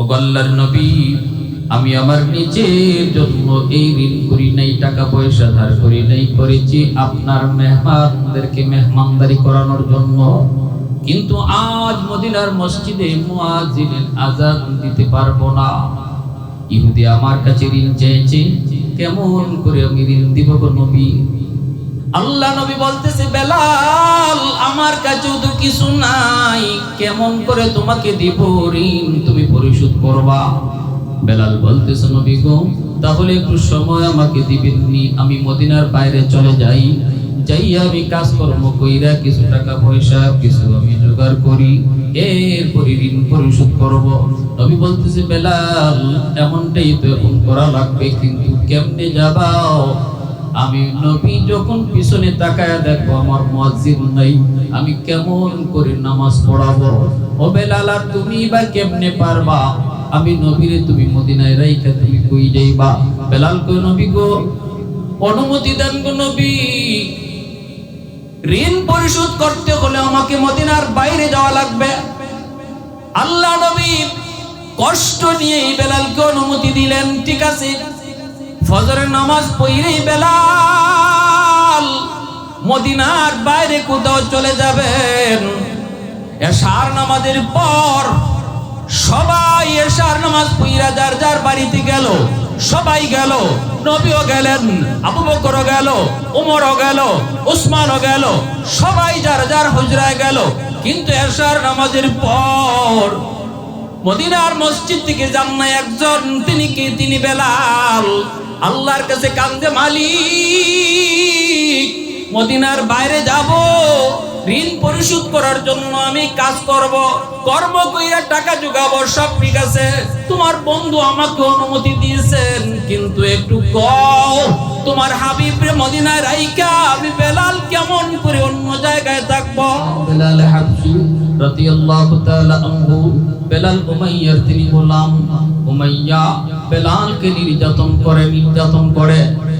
ও গল্লার নবী, আমি আমার নিজের জন্য এই ঋণ করি নাই, টাকা পয়সা ধার করি নাই, করেছি আপনার মেহমানদেরকে মেহমানদারি করানোর জন্য। কিন্তু আজ মদিনার মসজিদে মুয়াজ্জিনের আজান দিতে পারব না। ইহুদি আমার কাছে ঋণ চেয়েছে, কেমন করে আমি ঋণ দিব নবী? আল্লাহ নবী বলতেছে, বেলাল, আমার কাছেও তো কিছু নাই। কেমন করে তোমাকে দিব ঋণ? তুমি পরিশোধ করবা। বেলাল বলতেছে, নবী গো, তাহলে একটু সময় আমাকে দিবেননি। আমি মদিনার বাইরে চলে যাই। যাই আমি কাজকর্ম কইরা কিছু টাকা পয়সা, কিছু আমি জোগাড় করি। এরপরে ঋণ পরিশোধ করব। নবী বলতেছে, বেলাল, এমনটাই তো এখন করা লাগবে, কিন্তু কেমনে যাবাও আমি নবী যখন পিছনে তাকায় দেখব, আমার মসজিদ নাই। আমি কেমন করে নামাজ পড়াবো? ও বেলালা তুমি বা কেমনে পারবা? আমি নবীরে তুমি মদিনায় রাইখা তুমি কই যাইবা? বেলাল কই নবী গো, অনুমতি দেন গো নবী। ঋণ পরিশোধ করতে হলে আমাকে মদিনার বাইরে যাওয়া লাগবে। আল্লাহ নবী কষ্ট নিয়ে বেলালকে অনুমতি দিলেন। ঠিক আছে ফজরের নামাজ পড়েই বেলাল মদিনার বাইরে কোথাও চলে যাবেন। এশার নামাজের পর সবাই এশার নামাজ পইরা যার যার বাড়িতে গেল, সবাই গেল, নবীও গেলেন, আবু বকরও গেল, উমরও গেল, উসমানও গেল, সবাই যার যার হুজরায় গেল। কিন্তু এশার নামাজের পর মদিনার মসজিদ থেকে যান না একজন, তিনি কি? তিনি বেলাল। আল্লাহর কাছে কান্দে মালিক, মদিনার বাইরে যাব, ঋণ পরিশোধ করার জন্য আমি কাজ করব কর্ম কইরা টাকা জোগাবো, সব ঠিক আছে। তোমার বন্ধু আমাকে অনুমতি দিয়েছেন, কিন্তু একটু কও, তোমার হাবিবরে মদিনায় রাইকা আমি বেলাল কেমন করে অন্য জায়গায় থাকব? বেলাল হাবসি রাদিয়াল্লাহু তাআলা আনহু, বেলাল উমাইয়ার তিনি গোলাম উমাইয়া বেলালকে নির্যাতন করে নির্যাতন করে।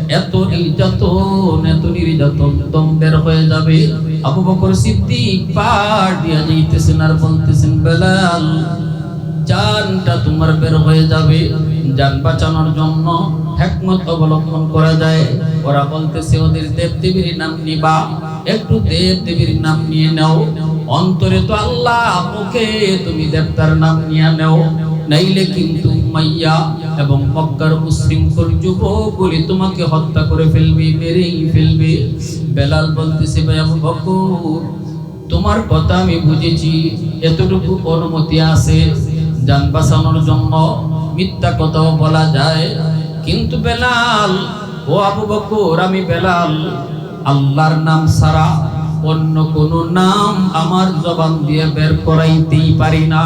এত নির্যাতন এত নির্যাতন দম বের হয়ে যাবে। আবু বকর সিদ্দিক পার দিয়া যাইতেছেন আর বলতেছেন, বেলাল, জানটা তোমার বের হয়ে যাবে। জান বাঁচানোর জন্য হেকমত অবলম্বন করা যায়। ওরা বলতেছে, ওদের দেব দেবীর নাম নিবা। একটু দেব দেবীর নাম নিয়ে নাও। অন্তরে তো আল্লাহ, মুখে তুমি দেবতার নাম নিয়ে নাও। নাইলে কিন্তু মাইয়া এবং মক্কার মুসলিমকুল যুবকগুলি তোমাকে হত্যা করে ফেলবে, মেরেই ফেলবে। বেলাল বলতেছে, ভাই আবু তোমার কথা আমি বুঝেছি, এতটুকু অনুমতি আছে, যান বাঁচানোর জন্য। মিথ্যা কথাও বলা যায়। কিন্তু বেলাল, ও আবু বকর, আমি বেলাল। আল্লাহর নাম ছাড়া অন্য কোন নাম আমার জবান দিয়ে বের করাইতেই পারি না।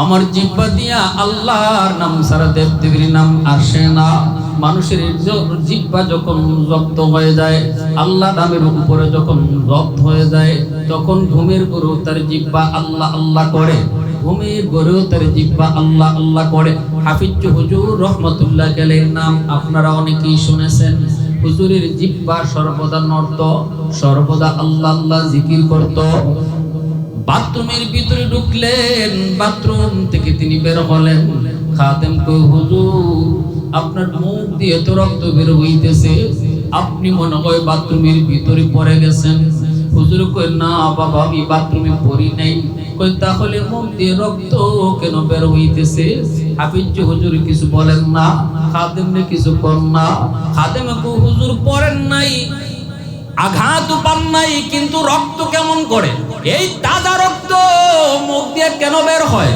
আমার জিব্বা দিয়া আল্লাহর নাম সারা দেব দেবীর নাম আসে না। মানুষের জিব্বা যখন জব্দ হয়ে যায়, আল্লাহ নামের উপরে যখন জব্দ হয়ে যায়, তখন ঘুমের গরু তার জিব্বা আল্লাহ আল্লাহ করে। ঘুমের গরু তার জিব্বা আল্লাহ আল্লাহ করে। হাফিজ হুজুর রহমতুল্লাহ গেলের নাম আপনারা অনেকেই শুনেছেন। হুজুরের জিব্বা সর্বদা নর্ত সর্বদা আল্লাহ আল্লাহ জিকির করত। বাথরুমের ভিতরে ঢুকলেন, বাথরুম থেকে তিনি বের হলেন। খাদেম কই হুজুর, আপনার মুখ দিয়ে তো রক্ত বের হইতেছে। আপনি মনে হয় বাথরুমের ভিতরে পড়ে গেছেন? হুজুর কই না বাবা, আমি বাথরুমে পড়ি নাই। কই তাহলে মুখ দিয়ে রক্ত কেন বের হইতেছে? হাফিজ হুজুর কিছু বলেন না, খাদেম কিছু কর না। খাদেম কই হুজুর, পড়েন নাই, আঘাত পান নাই, কিন্তু রক্ত কেমন করে? এই তাজা রক্ত মুখ দিয়ে কেন বের হয়?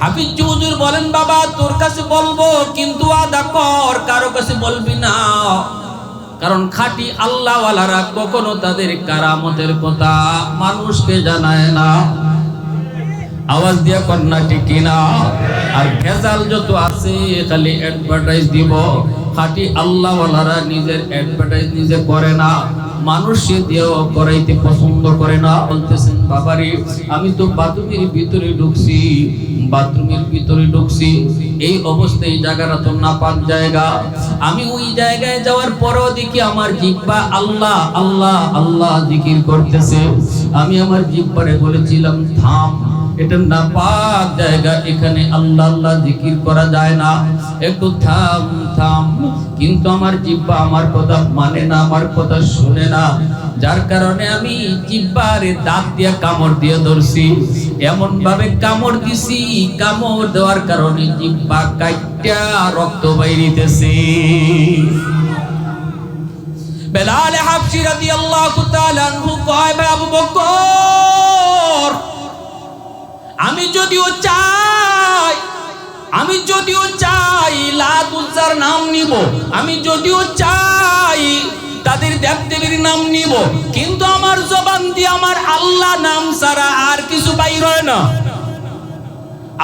হাফিজ হুজুর বলেন, বাবা, তোর কাছে বলব, কিন্তু আদা কর, কারও কাছে বলবি না। কারণ খাঁটি আল্লাহওয়ালারা কখনো তাদের কারামতের কথা মানুষকে জানায় না। আওয়াজ দিয়া কন্যা ঠিক কিনা? আর ভেজাল যত আছে, খালি অ্যাডভার্টাইজ দিব। খাঁটি আল্লাহওয়ালারা নিজের অ্যাডভার্টাইজ নিজে করে না। মানুষে দিয়েও করাইতে পছন্দ করে না। বলতেছেন, বাবারে, আমি তো বাথরুমের ভিতরে ঢুকছি, বাথরুমের ভিতরে ঢুকছি। এই অবস্থায় জায়গাটা তো নাপাক জায়গা। আমি ওই জায়গায় যাওয়ার পরেও দেখি আমার জিব্বা আল্লাহ আল্লাহ আল্লাহ জিকির করতেছে। আমি আমার জিব্বারে বলেছিলাম, থাম, এটা না পাক জায়গা, এখানে আল্লাহ আল্লাহ জিকির করা যায় না। একটু, থাম থাম। কিন্তু আমার জিব্বা আমার কথা মানে না, আমার কথা শুনে না। যার কারণে আমি জিব্বারে দাঁত দিয়ে কামড় দিয়ে ধরছি। এমন ভাবে কামড় দিছি, কামড় দেওয়ার কারণে জিব্বা কাইটা রক্ত বাইরিতেছে। বেলাল হাফসি রাদিয়াল্লাহু তাআলা আনহু কয় ভাই আবু বকর, আমি যদিও চাই আমি যদিও চাই লাত নাম নিব, আমি যদিও চাই তাদের দেবদেবীর নাম নিব, কিন্তু আমার জবান দিয়ে আমার আল্লাহ নাম ছাড়া আর কিছু বাইর হয় না।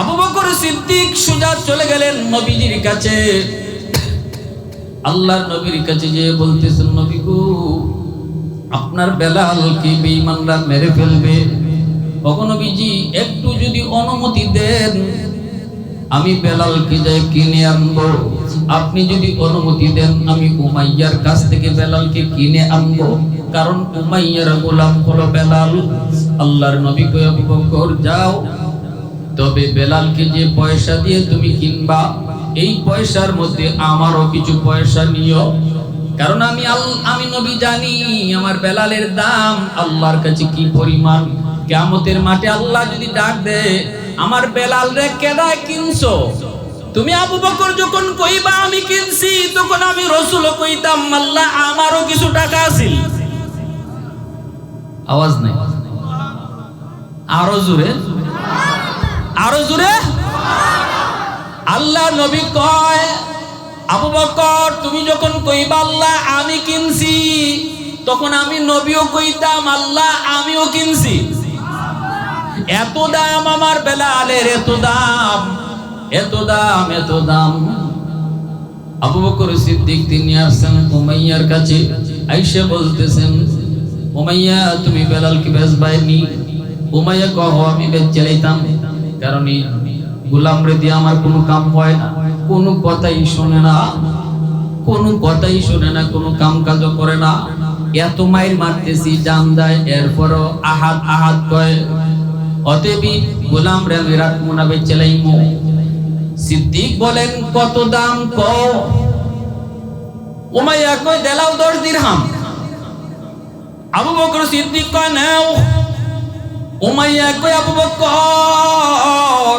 আবু বকর সিদ্দিক সুজা চলে গেলেন নবীজির কাছে। আল্লাহর নবীর কাছে যে বলতেছেন, নবী গো, আপনার বেলাল কি বেঈমানরা মেরে ফেলবে? কখনো নবীজি, একটু যদি অনুমতি দেন আমি বেলালকে যাই কিনে আনব, আপনি যদি অনুমতি দেন, আমি উমাইয়ার কাছ থেকে বেলালকে কিনে আনব। কারণ উমাইয়ার গোলাম হলো বেলাল। আল্লাহর নবী বকর, যাও। তবে বেলালকে যে পয়সা দিয়ে তুমি কিনবা, এই পয়সার মধ্যে আমারও কিছু পয়সা নিও। কারণ আমি আমি নবী জানি, আমার বেলালের দাম আল্লাহর কাছে কি পরিমাণ। কিয়ামতের মাঠে আল্লাহ যদি ডাক দেয় আমার বেলাল রে কেডায় কিনছো? তুমি আবু বকর যখন কইবা, আমি কিনছি, তখন আমি রসুল কইতাম আল্লাহ আমারও কিছু টাকা আছিল। আওয়াজ নাই। আরও জোরে। আরও জোরে। আল্লাহ নবী কয়, আবু বকর, তুমি যখন কইবা, আল্লাহ, আমি কিনছি, তখন আমি নবীও কইতাম, আল্লাহ, আমিও কিনছি। এত দাম আমার বেলালের এত দাম এত দাম এত দাম। আবু বকর সিদ্দিক তিনি আসছেন উমাইয়ার কাছে, আইসে বলতেছেন, উমাইয়া, তুমি বেলালকে বেচবাইনি উমাইয়া কহ, আমি বেচে লাইতাম কারণ এই গোলাম রে দিয়ে আমার কোনো কাম হয় না। কোনো কথাই শোনে না। কোনো কথাই শোনে না, কোনো কাম কাজও করে না। এত মাইল মারতেছি, জান দেয়, এরপরও আহাত আহাত কয় অতএবই গোলাম রে রাখব না বেচে সিদ্দিক বলেন, কত দাম ক? উমাইয়া কয়, দেলাও দশ দিরহাম। আবু বকর সিদ্দিক কয়, নাও। উমাইয়া কয়, আবু বকর,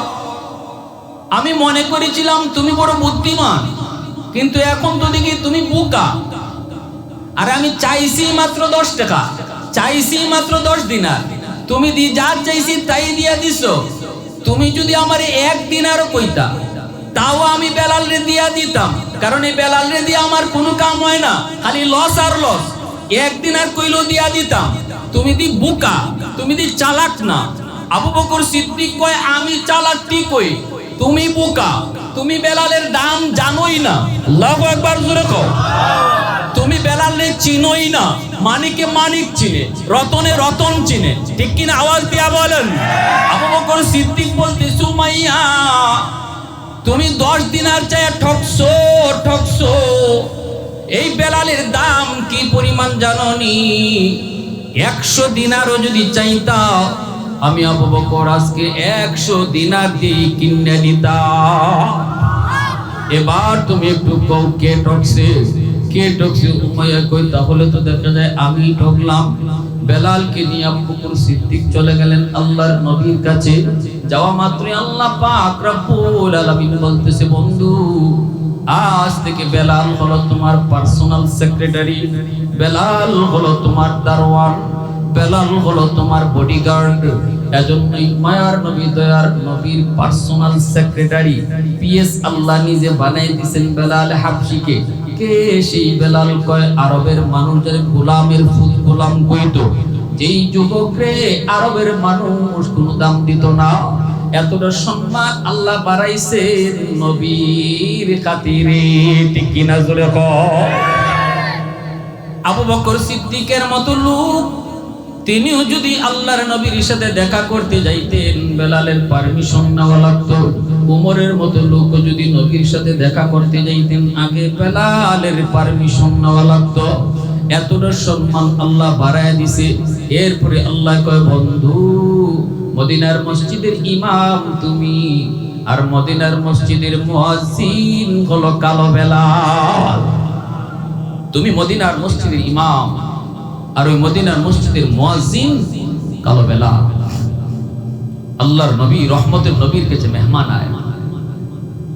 আমি মনে করেছিলাম তুমি বড় বুদ্ধিমান, কিন্তু এখন তো দেখি তুমি বোকা। আর আমি চাইছি মাত্র দশ টাকা, চাইছি মাত্র দশ দিনার। তুমি দি যা চাইছি তাই দিয়া দিস তুমি যদি আমার এক দিনারও কইতা, তাও আমি বেলাল রে দিয়া দিতাম। কারণ এই বেলাল রে দিয়ে আমার কোনো কাম হয় না, খালি লস আর লস একদিন আর কইলো দিয়া দিতাম। তুমি দি বুকা, তুমি দি চালাক না। আবু বকর সিদ্দিক কয়, আমি চালাক ঠিক কই? তুমি বোকা, তুমি বেলালের দাম জানোই না। আল্লাহু একবার জোরে কও। তুমি বেলালে চিনোই না, মানিকে মানিক চিনে, রতনে রতন চিনে। ঠিক কিনা আওয়াজ দিয়া বলেন? আবু বকর সিদ্দিক বলতে সুমাইয়া তুমি দশ দিনার চাই ঠকছো ঠকছো। এই বেলালের দাম কি পরিমাণ জাননি? একশো দিনারও যদি চাইতা আমি আবু আজকে একশো দিনার দিয়ে কিনে এবার তুমি একটু কও, কে ঠকছে? কে ঠকছে? উমাইয়া কই, তাহলে তো দেখা যায় আমি ঠকলাম। বেলালকে নিয়ে আবু সিদ্দিক চলে গেলেন আল্লাহর নবীর কাছে। যাওয়া মাত্রই আল্লাহ পাক রব্বুল আলামিন বলতেছে, বন্ধু, আজ থেকে বেলাল হলো তোমার পার্সোনাল সেক্রেটারি বেলাল হলো তোমার দারোয়ান। বেলাল হলো তোমার বডিগার্ড এজন্যই মায়ার নবী দয়ার নবীর পার্সোনাল সেক্রেটারি পিএস আল্লাহ নিজে বানাই দিয়েছেন বেলাল হাবশিকে কে সেই বেলাল কয়, আরবের মানুষের গোলামের ফুট গোলাম কইতো যেই যুবক রে আরবের মানুষ কোনো দাম দিত না। এতটা সম্মান আল্লাহ বাড়াইছে নবীর খাতিরে। ঠিক কিনা জোরে কয় আবু বকর সিদ্দিকের মতো লোক তিনিও যদি আল্লাহর নবীর সাথে দেখা করতে যাইতেন, বেলালের পারমিশন নেওয়া লাগতো। উমরের মতো লোক যদি নবীর সাথে দেখা করতে যাইতেন, আগে বেলালের পারমিশন নেওয়া লাগতো। এতটা সম্মান আল্লাহ বাড়ায় দিছে। এরপরে আল্লাহ কয়, বন্ধু, মদিনার মসজিদের ইমাম তুমি আর মদিনার মসজিদের মুয়াজ্জিন হলো কালো বেলাল। তুমি মদিনার মসজিদের ইমাম। আর ওই মদিনার মসজিদের মুয়াজ্জিন কালো বেলাল আল্লাহর নবী, রহমতের নবীর কাছে মেহমান আয়।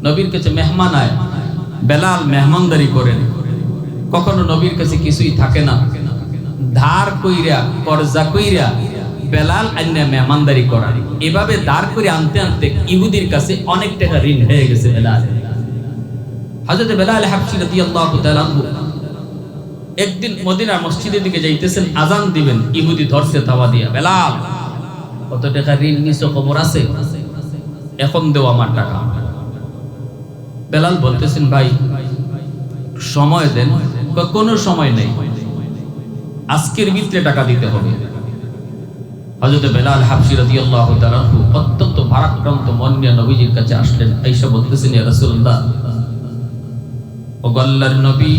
নবীর কাছে মেহমান আয়, বেলাল মেহমানদারি করেন কখনো নবীর কাছে কিছুই থাকে না। ধার কইরা, কর্জা কইরা বেলাল আন্না মেহমানদারি করা। এভাবে দাঁড় করে আনতে আনতে ইহুদির কাছে অনেক টাকা ঋণ হয়ে গেছে বেলাল। হযরত বেলাল হাবশি রাদিয়াল্লাহু তাআলা একদিন মদিনার মসজিদের দিকে যাইতেছেন, আজান দিবেন, ইহুদি ধরছে তাওয়া দিয়া, বেলাল, কত টাকা ঋণ নিছো, খবর আছে? এখন দেও আমার টাকা। বেলাল বলতেছেন, ভাই, সময় দেন। কোনো সময় নেই। আজকের ভিতরে টাকা দিতে হবে। হযরত বেলাল হাবশি রাদিয়াল্লাহু তাআলা অত্যন্ত ভারাক্রান্ত মন নিয়ে নবীজির কাছে আসলেন, আয়েশা বলতেছেন, ইয়া রাসূলুল্লাহ, ও গল্লার নবী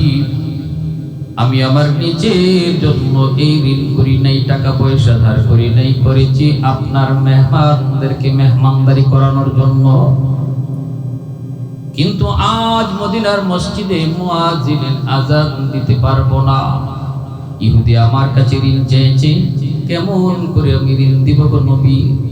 আমি আমার নিজের জন্য এই ঋণ করি নাই, টাকা পয়সা ধার করি নাই, করেছি আপনার মেহমানদেরকে মেহমানদারি করানোর জন্য। কিন্তু আজ মদিনার মসজিদে মুয়াজ্জিনের আজান দিতে পারব না। ইহুদি আমার কাছে ঋণ চেয়েছে, কেমন করে আমি ঋণ দিব নবী?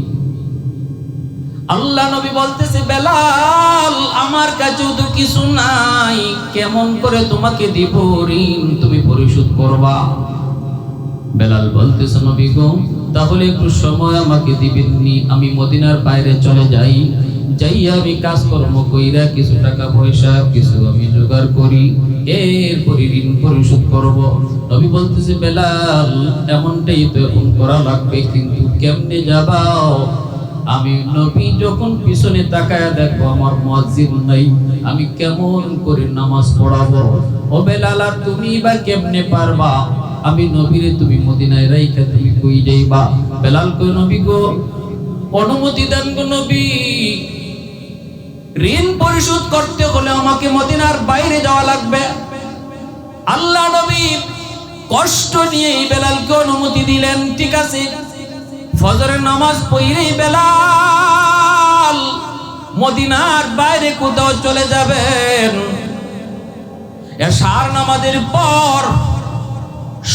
আল্লাহ নবী বলতেছে, বেলাল, আমার কাছেও তো কিছু নাই। কেমন করে তোমাকে দিব ঋণ? তুমি পরিশোধ করবা। বেলাল বলতেছে, নবী গো, তাহলে একটু সময় আমাকে দিবেননি। আমি মদিনার বাইরে চলে যাই। যাই আমি কাজকর্ম কইরা কিছু টাকা পয়সা, কিছু আমি জোগাড় করি। এরপরে ঋণ পরিশোধ করব। নবী বলতেছে, বেলাল, এমনটাই তো এখন করা লাগবে, কিন্তু কেমনে যাবাও আমি নবী যখন পিছনে তাকায় দেখব, আমার মুয়াজ্জিন নাই। আমি কেমন করে নামাজ পড়াবো? ও বেলাল তুমি বা কেমনে পারবা? আমি নবীরে তুমি মদিনায় রাইখা তুমি কই যাইবা? বেলাল কই, নবী গো? অনুমতি দেন গো নবী। ঋণ পরিশোধ করতে হলে আমাকে মদিনার বাইরে যাওয়া লাগবে। আল্লাহ নবী কষ্ট নিয়ে বেলালকে অনুমতি দিলেন। ঠিক আছে ফজরের নামাজ পড়েই বেলাল মদিনার বাইরে কোথাও চলে যাবেন। এশার নামাজের পর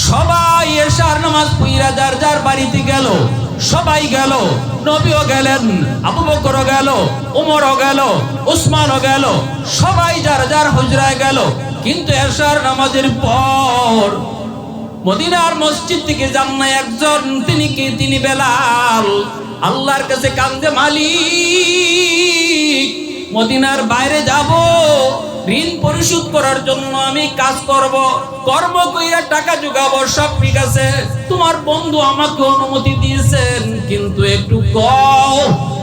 সবাই এশার নামাজ পইরা যার যার বাড়িতে গেল, সবাই গেল, নবীও গেলেন, আবু বকরও গেল, উমরও গেল, উসমানও গেল, সবাই যার যার হুজরায় গেল। কিন্তু এশার নামাজের পর মদিনার মসজিদ থেকে যান না একজন। তিনি কে? তিনি বেলাল। আল্লাহর কাছে কান্দে মালিক, মদিনার বাইরে যাব। ঋণ পরিশোধ করার জন্য আমি কাজ করব। কর্ম কইরা টাকা জোগাবো, সব ঠিক আছে। তোমার বন্ধু আমাকে অনুমতি দিয়েছেন, কিন্তু একটু কও,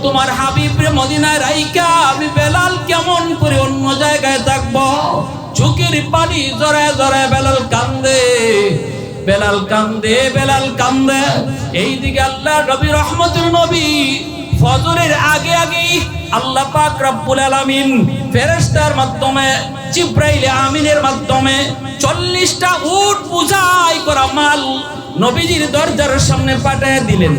তোমার হাবিব রে মদিনায় রাইকা আমি বেলাল কেমন করে অন্য জায়গায় থাকব? চোখের পানি জড়ায় জড়ায় বেলাল কান্দে। বেলাল কান্দে বেলাল কান্দে। এইদিকে আল্লাহ নবী রহমতুল নবী, ফজরের আগে আগে আল্লাহ পাক রব্বুল আলামিন ফেরেশতার মাধ্যমে, জিব্রাইল আমিনের মাধ্যমে চল্লিশটা উট বুঝাই করা মাল নবীজির দরজার সামনে পাঠিয়ে দিলেন।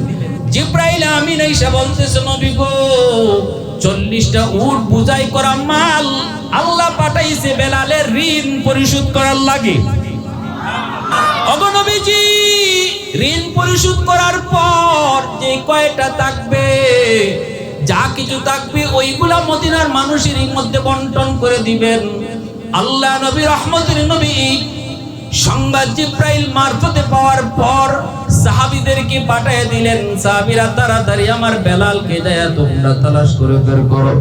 জিব্রাইল আমিন এসে বলতেছে, নবী গো, চল্লিশটা উট বুঝাই করা মাল আল্লাহ পাঠাইছে বেলালের ঋণ পরিশোধ করার লাগে। অগনবীজি ঋণ পরিশোধ করার পর যে কয়টা থাকবে? যা কিছু থাকবে, ওইগুলা মদিনার মানুষের মধ্যে বন্টন করে দিবেন। আল্লাহ নবী, রহমতের নবী সংবাদ জিব্রাইল মারফতে পাওয়ার পর সাহাবীদেরকে পাঠিয়ে দিলেন, সাহাবীরা, তাড়াতাড়ি আমার বেলালকে যায় তোমরা তালাশ করে বের করো।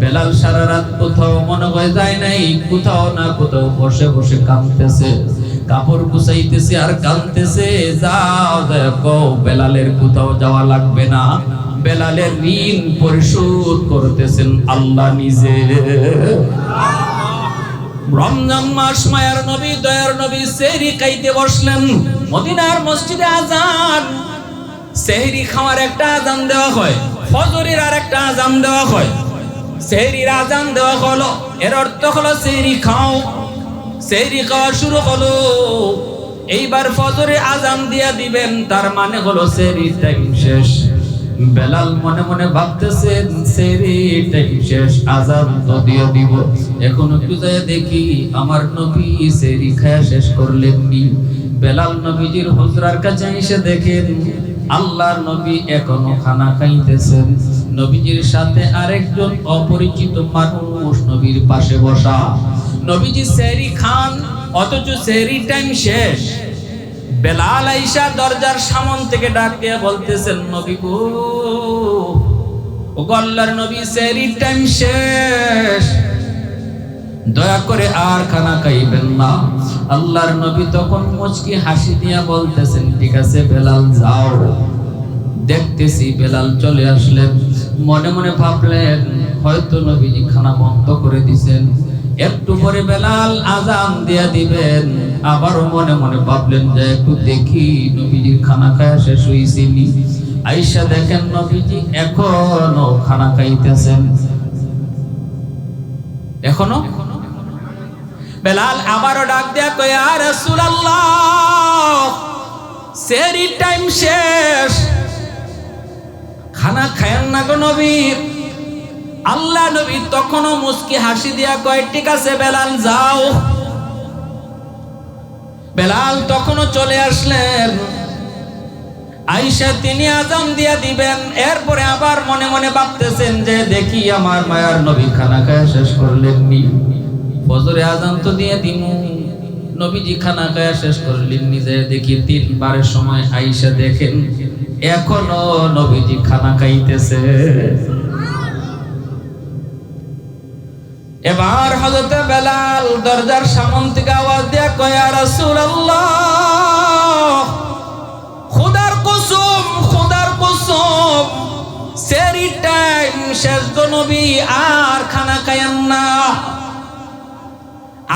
বেলাল সারা রাত কোথাও মনে হয় যায় নাই, কোথাও না কোথাও বসে বসে কাঁদতেছে। কাপড় কুচাইতেছে আর কাঁদতেছে যাও কও বেলালের কোথাও যাওয়া লাগবে না। বেলালের ঋণ পরিশোধ করতেছেন আল্লাহ নিজে। রমজান মাস, মায়ার নবী, দয়ার নবী সেহরি খাইতে বসলেন। মদিনার মসজিদে আজান সেহরি খাওয়ার একটা আজান দেওয়া হয়, ফজরের আর একটা আজান দেওয়া হয়। সেহরির আজান দেওয়া হলো, এর অর্থ হলো সেহরি খাও। সেহরি খাওয়া শুরু হলো। এইবার ফজরে আজান দিয়া দিবেন, তার মানে হলো সেহরির টাইম শেষ। বেলাল মনে মনে ভাবতেছেন সেরি টাইম শেষ, আজান তো দিয়ে দিব। এখন একটু যায় দেখি, আমার নবী সেরি খায়া শেষ করলেন নি। বেলাল নবীজির হুজরার কাছে এসে দেখেন, আল্লাহর নবী এখনও খানা খাইতেছেন। নবীজির সাথে আরেকজন অপরিচিত মানুষ নবীর পাশে বসা। নবীজি সেরি খান, অথচ সেরি টাইম শেষ। বেলাল আইসা দরজার সামন থেকে ডাক দিয়ে বলতেছেন, নবী গো ও গল্লার নবী সেরি টাইম শেষ। দয়া করে আর খানা খাইবেন না। আল্লাহর নবী তখন মুচকি হাসি দিয়া বলতেছেন, ঠিক আছে বেলাল, যাও। দেখতেছি বেলাল চলে আসলেন। মনে মনে ভাবলেন, হয়তো নবীজি খানা বন্ধ করে দিছেন। একটু পরে বেলাল আজান দিয়া দিবেন। আবারও মনে মনে ভাবলেন যে একটু দেখি নবীজির খানা খায়া শেষ হইছিনি আইসা দেখেন নবীজি এখনও খানা খাইতেছেন। এখনও? বেলাল আবারও ডাক দেয়া কয় আর রাসূলুল্লাহ সেরি টাইম শেষ। খানা খায়েন না গো নবী আল্লাহ নবী তখনও মুস্কি হাসি দিয়া কয়, ঠিক আছে বেলাল, যাও। বেলাল তখনও চলে আসলেন। আইসা তিনি আজান দিয়া দিবেন। এরপরে আবার মনে মনে ভাবতেছেন যে, দেখি আমার মায়ার নবী খানা খায়া শেষ করলেন নি ফজরে আজান তো দিয়ে দিমু। নবীজি খানা খায়া শেষ করলেন নিজে দেখি তিনবারের সময় আইসা দেখেন এখনও নবীজি খানা খাইতেছে। এবার হজরতে বেলাল দরজার সামন থেকে আওয়াজ দিয়া কয়া রাসূলুল্লাহ, খুদার কসম খুদার কসম, সেরি টাইম শেষ নবী আর খানা খায়েন না।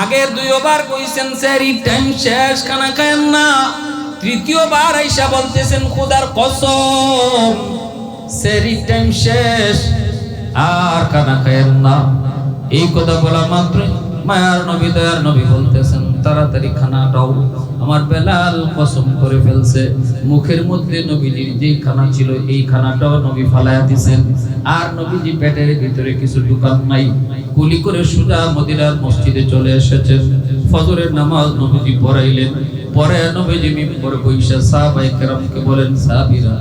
আগের দুইবার কইছেন, সেরি টাইম শেষ, খানা খায়েন না। তৃতীয়বার আইসা বলতেছেন, খুদার কসম, সেরি টাইম শেষ, আর খানা খায়েন না। এই কথা বলা মাত্রই মায়ার নবী দয়ার নবী বলতেছেন, তাড়াতাড়ি খানা দাও আমার বেলাল কসম করে ফেলছে। মুখের মধ্যে নবীজির যেই খানা ছিল, এই খানাটাও নবী ফালায়া দিছেন। আর নবীজি পেটের ভিতরে কিছু দোকান নাই। কুলি করে সোজা মদিনার মসজিদে চলে এসেছেন। ফজরের নামাজ নবীজি পড়াইলেন। পরে নবীজি মিম্বর বৈশা সাহাবাই কেরামকে বলেন, সাহাবীরা,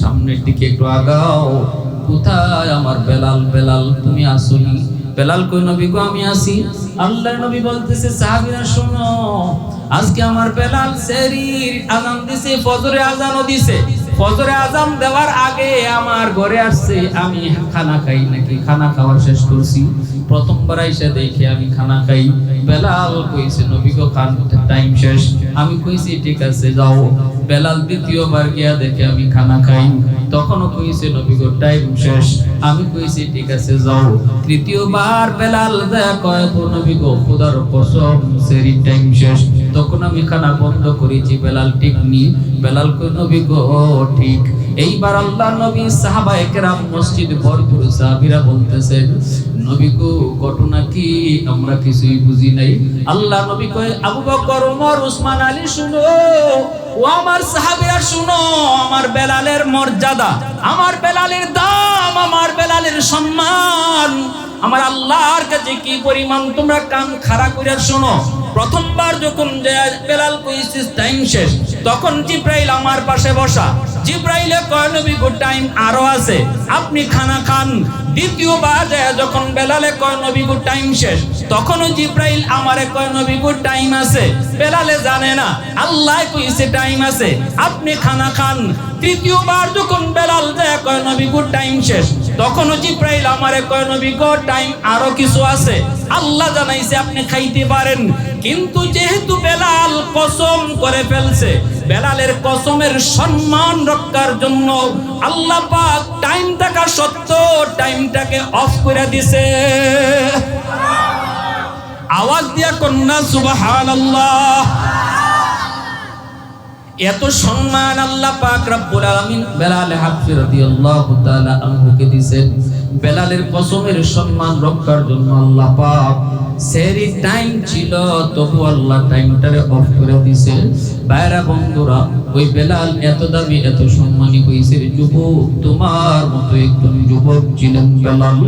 সামনের দিকে একটু আগাও। কোথায় আমার বেলাল? বেলাল, তুমি আসনি? বেলাল কই, নবী গো, আমি আসি আল্লাহর নবী বলতেছে, সাহাবীরা, শোনো, আজকে আমার বেলাল সেরির আজান দিছে, ফজরে আজানও দিছে। ফজরে আজান দেওয়ার আগে আমার ঘরে আসছে, আমি খানা খাই নাকি? খানা খাওয়া শেষ করছি। প্রথমবার আইসা দেখে আমি খানা খাই। বেলাল কইছে, নবী গো, খান টাইম শেষ। আমি কইছি, ঠিক আছে, যাও। বেলাল দ্বিতীয়বার গিয়া দেখে আমি খানা খাই। তখনও কইছে, নবী গো টাইম শেষ। আমি কইছি, ঠিক আছে, যাও। তৃতীয়বার বেলাল দেয়া কয় গো নবী গো, খোদার কসম, সেরি টাইম শেষ। তখন আমি খানা বন্ধ করেছি, বেলাল ঠিক নি। বেলাল কই নবী গো, ঠিক। এইবার আল্লাহ নবী সাহাবা একরাম মসজিদ ভরপুর সাহাবীরা বলতেছে, নবী গো, ঘটনা কি? আমরা কিছুই বুঝি নাই। আল্লাহ নবী কয়, আবু বকর ওমর উসমান, আলী, শুনো। ও আমার সাহাবিরা, শুনো, আমার বেলালের মর্যাদা। আমার বেলালের দাম, আমার বেলালের সম্মান। আমার আল্লাহর কাছে কি পরিমাণ তোমরা কান খাড়া করে শোনো? প্রথমবার যখন বেলাল কইছিস টাইম শেষ, তখন জিব্রাইল আমার পাশে বসা। জিব্রাইলে কয়, নবী গো টাইম আরও আছে। আপনি খানা খান। দ্বিতীয়বার যায় যখন বেলালে কয়, নবী গো টাইম শেষ। তখনও জিব্রাইল আমারে কয়, নবী গো টাইম আছে। বেলালে জানে না, আল্লাহ কইছে টাইম আছে। আপনি খানা খান। তৃতীয়বার যখন বেলাল যায় কয়, নবী গো টাইম শেষ। তখনও জিব্রাইল আমারে কয়, নবী গো টাইম আরও কিছু আছে। আল্লাহ জানাইছে, আপনি খাইতে পারেন। কিন্তু যেহেতু বেলাল কসম করে ফেলছে, বেলালের কসমের সম্মান রক্ষার জন্য আল্লাহ পাক টাইম থাকা সত্ত্বেও টাইমটাকে অফ করে দিছে। আওয়াজ দিয়া কন্যা, সুবহানাল্লাহ। এত সম্মান আল্লাহ পাক রব্বুল আলামিন বেলাল হাফসি রাদিয়াল্লাহু তাআলা আনহুকে দিবেন বেলালের কসমের সম্মান রক্ষার জন্য আল্লাহ পাক সেরি টাইম ছিল, তবু আল্লাহ টাইমটারে অফ করে দিছে বাইরা বন্ধুরা, ওই বেলাল এত দামি, এত সম্মানী হয়েছে যুবক, তোমার মতো একজন যুবক ছিলেন বেলাল,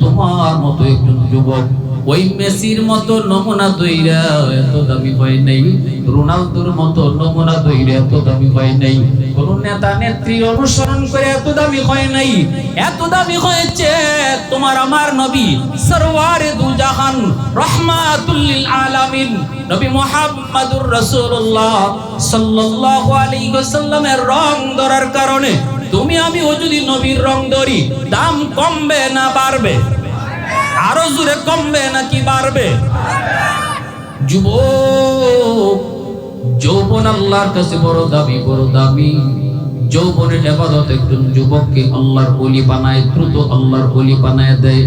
তোমার মতো একজন যুবক। ওই মেসির মতো নমুনা দইরা এত দামি হয় নাই। রোনালদোর মতো নমুনা দইরা এত দামি হয় নাই। কোন নেতা নেত্রী অনুসরণ করে এত দামি হয় নাই। এত দামি হয়েছে তোমার আমার নবী সরওয়ারে দু জাহান রহমাতুল লিল আলামিন। নবী মুহাম্মাদুর রাসূলুল্লাহ সাল্লাল্লাহু আলাইহি ওয়াসাল্লামের রং ধরার কারণে। তুমি আমি ও যদি নবীর রং ধরি, দাম কমবে না বাড়বে। আরও জোরে কমবে নাকি বাড়বে? যুবক, যৌবন আল্লাহর কাছে বড় দামি বড় দামি যৌবনের এবাদত একজন যুবককে আল্লাহর বলি বানায়, দ্রুত আল্লাহর বলি বানায় দেয়।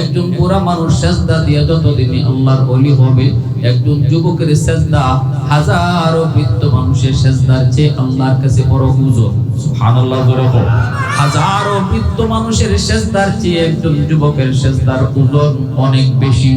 একজন বুড়া মানুষ সেজদা দিয়ে যতদিনে আল্লাহর বলি হবে, একজন যুবকের সেজদা হাজারো বৃত্ত মানুষের সেজদার চেয়ে আল্লাহর কাছে বড় হুজুর সুবহানাল্লাহ জোরে বল। হাজারো বৃত্ত মানুষের সেজদার চেয়ে একজন যুবকের সেজদার ওজন অনেক বেশি।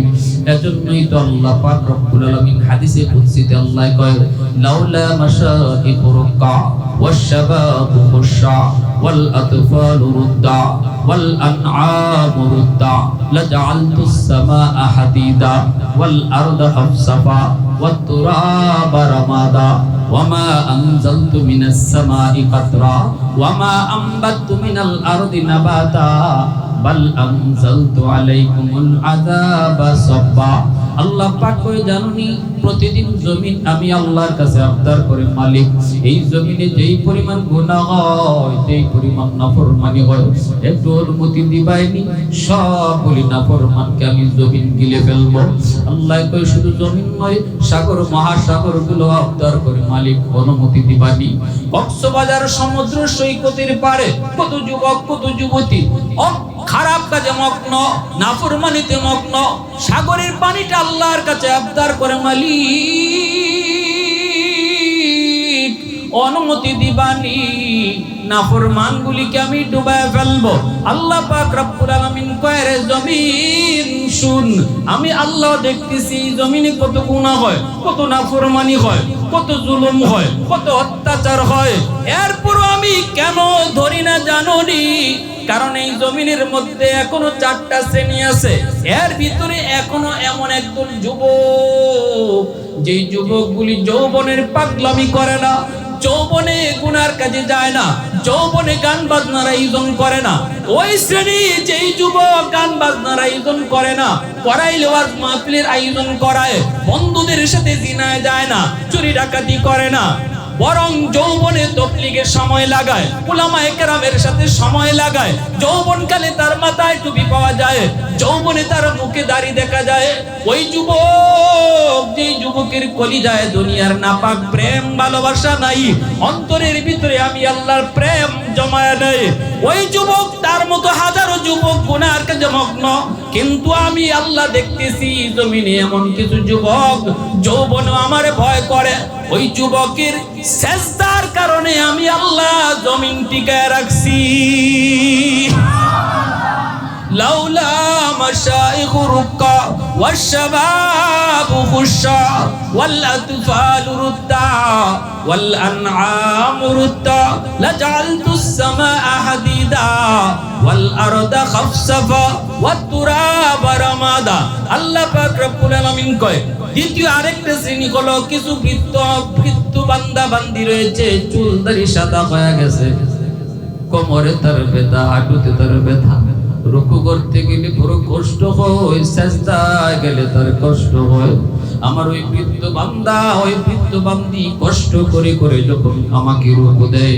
এজন্যই তো আল্লাহ পাক রব্বুল আলামিন হাদিসে কুদসিতে আল্লাহ কয়, লাউলা মাশাইখু রুকা ওয়াশশাবাবু খুশা ওয়াল আতফালু রুদ্দা ওয়াল আনআমু রুদ্দা। লাজআলতুস সামাআ হাদিদা ওয়াল আরদা হাফসাফা। والتراب رمادا وما أنزلت من السماء قطرا وما أنبت من الأرض نباتا بل أنزلت عليكم العذاب صبا আল্লাহ পাক কই জানুনি, প্রতিদিন জমিন আমি আল্লাহর কাছে আবদার করে মালিক। এই জমিনে যেই পরিমাণ গুনাহ হয়, যেই পরিমাণ নাফরমানি হয়, একটু অনুমতি দিবাইনি, সব বলি নাফরমানকে আমি জমিন গিলে ফেলব। আল্লাহ কই শুধু জমিন নয়, সাগর মহাসাগরগুলো আবদার করে মালিক অনুমতি দিবানি কক্সবাজার সমুদ্র সৈকতের পারে কত যুবক, কত যুবতী খারাপ কাজে মগ্ন, নাফরমানিতে মগ্ন, সাগরের পানিটা আল্লাহর কাছে আবদার করে, মালিক, অনুমতি দিবানি। নাফরমান গুলিকে আমি ডুবায় ফেলব। আল্লাহ পাক রব্বুল আলামিন কয়, রে জমিন, শুন, আমি আল্লাহ দেখতেছি জমিনে কত গুনাহ হয়, কত নাফরমানি হয়, কত জুলুম হয়, কত অত্যাচার হয়। এরপরও আমি কেন ধরি না জানোনি? কারণ এই জমিনের মধ্যে এখনও চারটা শ্রেণি আছে। এর ভিতরে এখনও এমন একজন যুবক, যেই যুবকগুলি যৌবনের পাগলামি করে না, যৌবনে গুনার কাজে যায় না, যৌবনে গান বাজনার আয়োজন করে না। ওই শ্রেণি যেই যুবক গান বাজনার আয়োজন করে না করাই লেওয়াজ মাহফিলের আয়োজন করায়, বন্ধুদের সাথে দিনায় যায় না, চুরি ডাকাতি করে না। বরং যৌবনে তবলিগের সময় লাগায় উলামা একরামের সাথে সময় লাগায়। যৌবনকালে তার মাথায় টুপি পাওয়া যায়, যৌবনে তার মুখে দাড়ি দেখা যায়। ওই যুবক যে যুবকের কলি যায় দুনিয়ার নাপাক প্রেম ভালোবাসা নাই, অন্তরের ভিতরে আমি আল্লাহর প্রেম জমায় নেই। ওই যুবক তার মতো হাজারো যুবক গুনার কাজে মগ্ন কিন্তু আমি আল্লাহ দেখতেছি, জমিনে এমন কিছু যুবক যৌবন আমার ভয় করে। ওই যুবকের শেষদার কারণে আমি আল্লাহ জমিন টিকায় রাখছি। লাউলা مشايخ ركع والشباب خشع والأطفال رتع والأنعام رتع لجعلت السماء حديدا والأرض خفصفا والتراب رمادا আল্লাহ পাক রব্বুল আলামিন কয় দ্বিতীয় আরেকটা শ্রেণী হলো কিছু বৃত্ত বৃত্ত বান্দা বান্দি রয়েছে চুল দাড়ি সাদা হয়ে গেছে কোমরে তার ব্যথা হাঁটুতে তার ব্যথা রুকু করতে গেলে পুরো কষ্ট হয় চেষ্টায় গেলে তার কষ্ট হয়। আমার ওই বৃদ্ধ বান্দা, ওই বৃদ্ধ বান্দি কষ্ট করে করে যখন আমাকে রুকু দেয়,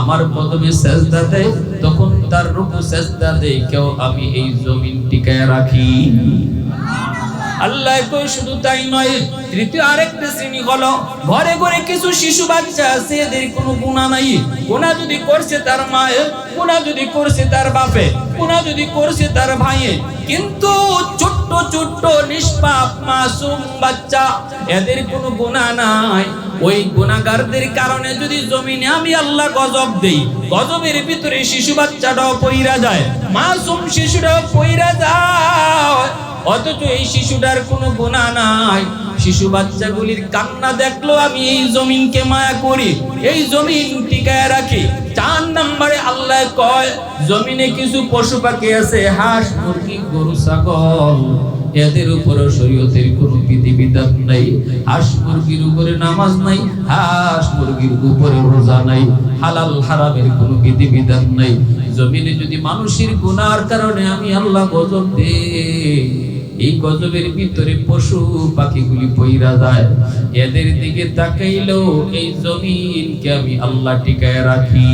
আমার প্রথমে চেষ্টা দেয়, তখন তার রুকু চেষ্টা দেয়, কেউ আমি এই জমিন টিকায় রাখি। আল্লাহ কই শুধু তাই নয়, তৃতীয় আরেকটা শ্রেণি হলো, ঘরে ঘরে কিছু শিশু বাচ্চা আছে, এদের কোনো গুণা নাই। গুণা যদি করছে তার মায়ের গুণা যদি করছে তার বাপে গুণা যদি করছে তার ভাইয়ে কিন্তু ছোট্ট ছোট্ট, নিষ্পাপ, মাসুম বাচ্চা, এদের কোনো গুনাহ নাই। ওই গুনাহগারদের কারণে যদি জমিনে আমি আল্লাহ গজব দেই, গজবের ভিতরে শিশু বাচ্চাটাও পইরা যায়, মাসুম শিশুটাও পইরা যায়। অথচ এই শিশুটার কোনো গুনাহ নাই। শিশু বাচ্চাগুলির কান্না দেখল, আমি এই জমিনকে মায়া করি। এই জমিন টিকায় রাখি। চার নম্বরে আল্লাহ কয়, জমিনে কিছু পশু পাখি আছে, হাঁস, মুরগি, গরু, ছাগল। এদের উপরে শরীয়তের কোনো বিধিবিধান নাই। হাঁস মুরগির উপরে নামাজ নাই, হাঁস মুরগির উপরে রোজা নাই। হালাল হারামের কোনো বিধিবিধান নাই। জমিনে যদি মানুষের গুনার কারণে আমি আল্লাহ গজব দেই। এই গজবের ভিতরে পশু পাখিগুলি পইরা যায়। এদের দিকে তাকাইলো এই জমিনকে আমি আল্লাহ টিকায় রাখি।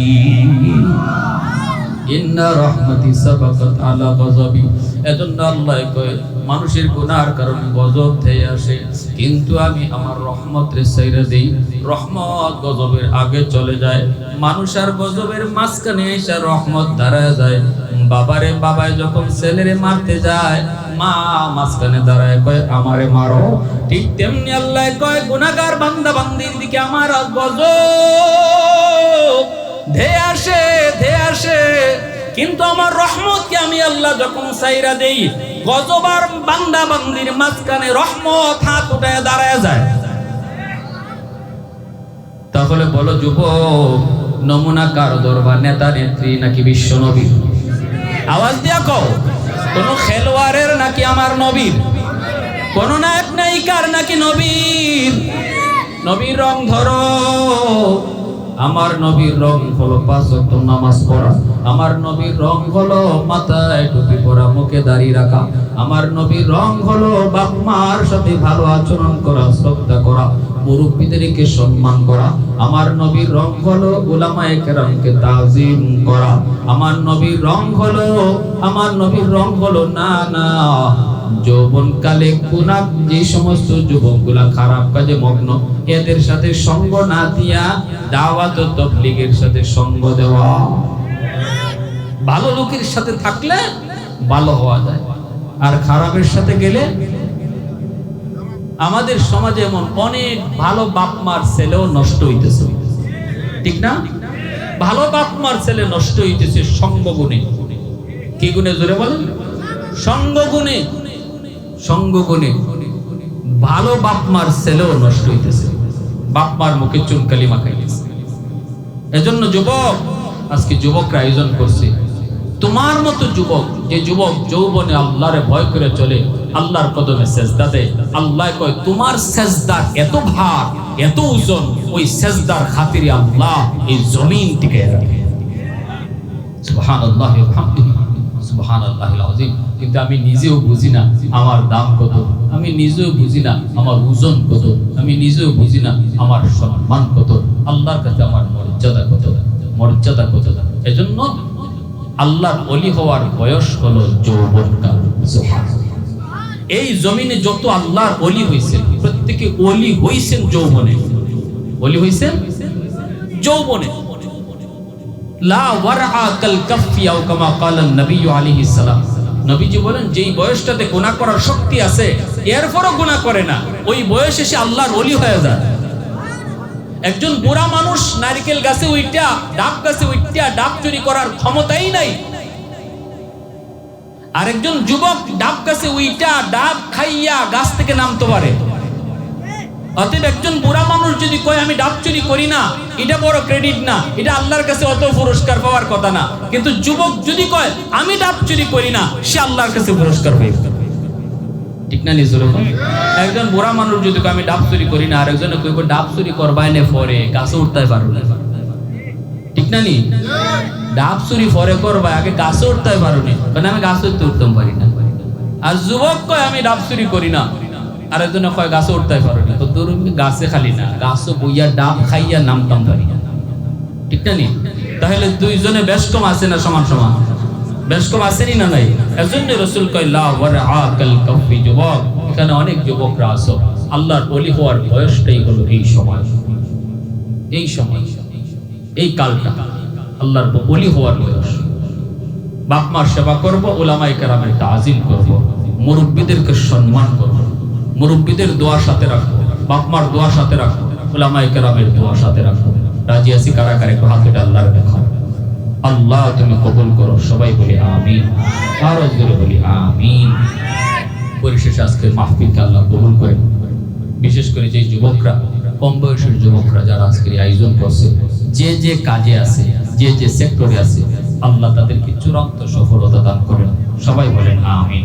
ইন্না রহমতি সাবাকাত আলা গজবি। এজন্য আল্লাহ কয়, মানুষের গুনার কারণে গজব থেকে আসে। কিন্তু আমি আমার রহমত রে সাইরা দেই, রহমত গজবের আগে চলে যায়। মানুষ আর গজবের মাঝখানে এসে রহমত দাঁড়ায় যায়। বাবারে বাবায় যখন ছেলেরে মারতে যায়, মা মাঝখানে দাঁড়ায় কয়, আমারে মারো। ঠিক তেমনি আল্লাহ কয়, গুনাহগার বান্দা বান্দির দিকে আমার গজব ধে আসে ধে আসে। কিন্তু আমার রহমতকে আমি আল্লাহ যখন সাইরা দেই গজবার বান্দা বান্দির মাঝখানে রহমত হাত উঠায় দাঁড়ায় যায়। তাহলে বলো, যুবক, নমুনা কার দরবার? নেতা, নেত্রী নাকি বিশ্ব নবী? আওয়াজ দিয়া কও, কোন খেলোয়াড়ের নাকি আমার নবীর? কোন নায়ক নায়িকার নাকি নবীর? নবীর রং ধরো। আমার নবীর রং হলো পাঁচ নামাজ পড়া। আমার নবীর রং হলো মাথায় টুপি পরা, মুখে দাড়ি রাখা। আমার নবীর রং হলো বাপ মার সাথে ভালো আচরণ করা, শ্রদ্ধা করা, মুরব্বীদেরকে সম্মান করা। আমার নবীর রং হলো উলামায়ে কেরামকে তাজিম করা। আমার নবীর রং হলো, আমার নবীর রং হলো না না। যৌবন কালে কোনা যে সমস্ত যুবকগুলা খারাপ কাজে মগ্ন, এদের সাথে সঙ্গ না দিয়া দাওয়াত তবলিগের সাথে সঙ্গ দেওয়া। ভালো লোকের সাথে থাকলে ভালো হওয়া যায়। আর খারাপের সাথে গেলে আমাদের সমাজে এমন অনেক ভালো বাপমার ছেলেও নষ্ট হইতেছে। ঠিক না? ভালো বাপ মার ছেলে নষ্ট হইতেছে সঙ্গ গুণে কি গুণে জোরে বলেন? সঙ্গ গুণে সঙ্গ গুণে ভালো বাপ মার ছেলেও নষ্ট হইতেছে। বাপ মার মুখে চুনকালি মাখাইতেছে এজন্য যুবক, আজকে যুবকরা আয়োজন করছে। তোমার মতো যুবক, যে যুবক যৌবনে আল্লাহরে ভয় করে চলে, আল্লাহর কদমে সেজদা দেয়। আল্লাহ কয়, তোমার সেজদার এত ভার, এত ওজন, ওই সেজদার খাতিরে আল্লাহ এই জমিন টিকে রাখে। সুবহানাল্লাহি ওয়া বিহামদিহি। সুবহানাল্লাহিল আযীম। কিন্তু আমি নিজেও বুঝি না আমার দাম কত, আমি নিজেও বুঝি না আমার ওজন কত, আমি নিজেও বুঝি না আমার সম্মান কত, আল্লাহর কাছে আমার মর্যাদা কত মর্যাদা কত। এজন্য আল্লাহর অলি হওয়ার বয়স হলো যৌবনকাল। এই জমিনে যত আল্লাহর অলি হইছেন, প্রত্যেকে অলি হয়েছেন যৌবনে। অলি হইছেন যৌবনে। লা ওয়ারআ কাল কাফি আও কামা ক্বালা নবী আলাইহিস সালাম। নবীজি বলেন, যেই বয়সটাতে গুণা করার শক্তি আছে, এরপরও গুণা করে না। ওই বয়সে সে আল্লাহর অলি হয়ে যায়। একজন বুড়া মানুষ নারিকেল গাছে উইটা ডাব গাছে উইটা ডাব চুরি করার ক্ষমতাই নাই। আরেকজন যুবক ডাব গাছে উইটা ডাব খাইয়া গাছ থেকে নামতে পারে। অতএব একজন বুড়া মানুষ যদি কয়, আমি ডাব চুরি করি না, এটা বড় ক্রেডিট না, এটা আল্লাহর কাছে অত পুরস্কার পাওয়ার কথা না। কিন্তু যুবক যদি কয়, আমি ডাব চুরি করি না, সে আল্লাহর কাছে পুরস্কার পাই ঠিক না নিজের একজন বুড়া মানুষ যদি আমি ডাব চুরি করি না আর একজন কইব ডাব চুরি করবাই না পরে, গাছে উঠতে পারব না। ঠিক না নি? ডাব চুরি পরে করবা আগে গাছে উঠতে পারো নি কারণ আমি গাছে উঠতে উঠতাম পারি না? আর যুবক কয়, আমি ডাব চুরি করি না। আর কয়, গাছে উঠতে পারো না। তো তোর গাছে খালি না বইয়া ডাব খাইয়া নামতাম পারি ঠিক না নি? তাহলে দুইজনে আছে না সমান সমান? না নাই? এজন্য রসুল কাফি যুবক। এখানে অনেক যুবকরা আসো আল্লাহর ওলি হওয়ার বয়সটাই হলো এই সময়। এই সময়, এই কালটা আল্লাহর ওলি হওয়ার বয়স। বাপ মার সেবা করব ওলামাই কেরামের তাজিম করব। মুরব্বীদেরকে সম্মান করব। মুরব্বীদের দোয়ার সাথে রাখব, বাপমার দোয়ার সাথে রাখব ওলামাই কেরামের দোয়ার সাথে রাখব। রাজি আছি কারা কারা? একটু হাত আল্লাহর দেখাও আল্লাহ, তুমি কবুল করো, সবাই বলি আমিন। আরও জোরে বলি আমিন। পরিশেষে আজকে মাহফিলকে আল্লাহ কবুল করে। বিশেষ করে যে যুবকরা, কম বয়সের যুবকরা যারা আজকের আয়োজন করছে, যে যে কাজে আছে, যে যে সেক্টরে আছে, আল্লাহ তাদেরকে চূড়ান্ত সফলতা দান করেন। সবাই বলেন আমিন।